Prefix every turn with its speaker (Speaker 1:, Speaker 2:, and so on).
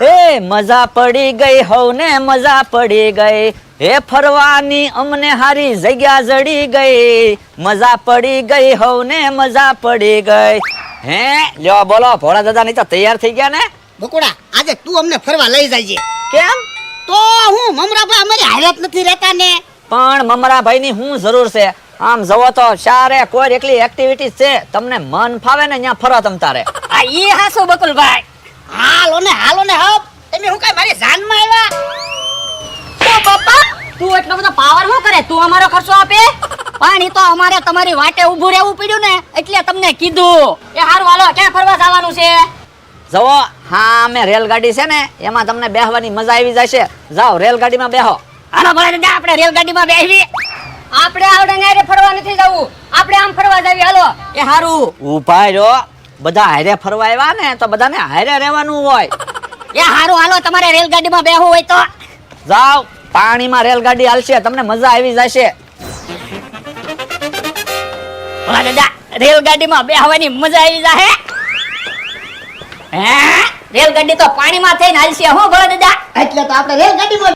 Speaker 1: એ મજા પડી ગઈ હવ ને મજા પડી ગઈ. હે ફરવાની અમને હારી જગ્યા જડી ગઈ. મજા પડી ગઈ હવ ને મજા પડી ગઈ. હે લ્યો બોલો ભોળા દાદા નહીં તો તૈયાર થઈ ગયા ને?
Speaker 2: બકુડા આજે તું અમને ફરવા લઈ જાય
Speaker 1: કેમ?
Speaker 2: તો હું મમરાભાઈ અમારી હાલત નથી રહેતા ને.
Speaker 1: પણ મમરાભાઈ ની શું જરૂર છે. આમ જવો તો ચારે કોઈ એકલી એક્ટિવિટી છે. તમને મન ફાવે ને ત્યાં ફરો તમ તારે.
Speaker 3: આ ઈ હાસો બકુલભાઈ.
Speaker 2: હાલો ને હાલો ને
Speaker 3: તું એટલો બધો પાવર શું કરે? તું અમારો ખર્ચો આપે? પાણી તો અમારે તમારી વાટે ઊભું રહેવું પડ્યું ને એટલે તમને કીધું. એ હારું હાલો ક્યાં ફરવા જવાનું છે?
Speaker 1: જવો. હા અમે રેલગાડી છે ને એમાં તમને બેહવાની મજા આવી જશે. જાઓ રેલગાડીમાં બેહો.
Speaker 3: હાલો ભલે દાદા આપણે રેલગાડીમાં બેહવી આપણે આવડે ને ફરવા નથી જવું. આપણે આમ ફરવા જવી હાલો. એ હારું.
Speaker 1: ઊભા રહ્યો બધા હારે ફરવા આવ્યા ને તો બધાને હારે રહેવાનું હોય.
Speaker 3: એ હારું હાલો તમારે રેલગાડીમાં બેહવું હોય તો.
Speaker 1: જાઓ. પાણીમાં રેલગાડી હાલશે, તમને મજા આવી જશે.
Speaker 3: રેલગાડીમાં બેહવાની મજા આવી જાહે. હે? રેલગાડી તો પાણીમાં થઈને હાલશે, હું ભલા દાદા?
Speaker 2: એટલે તો આપણે રેલગાડીમાં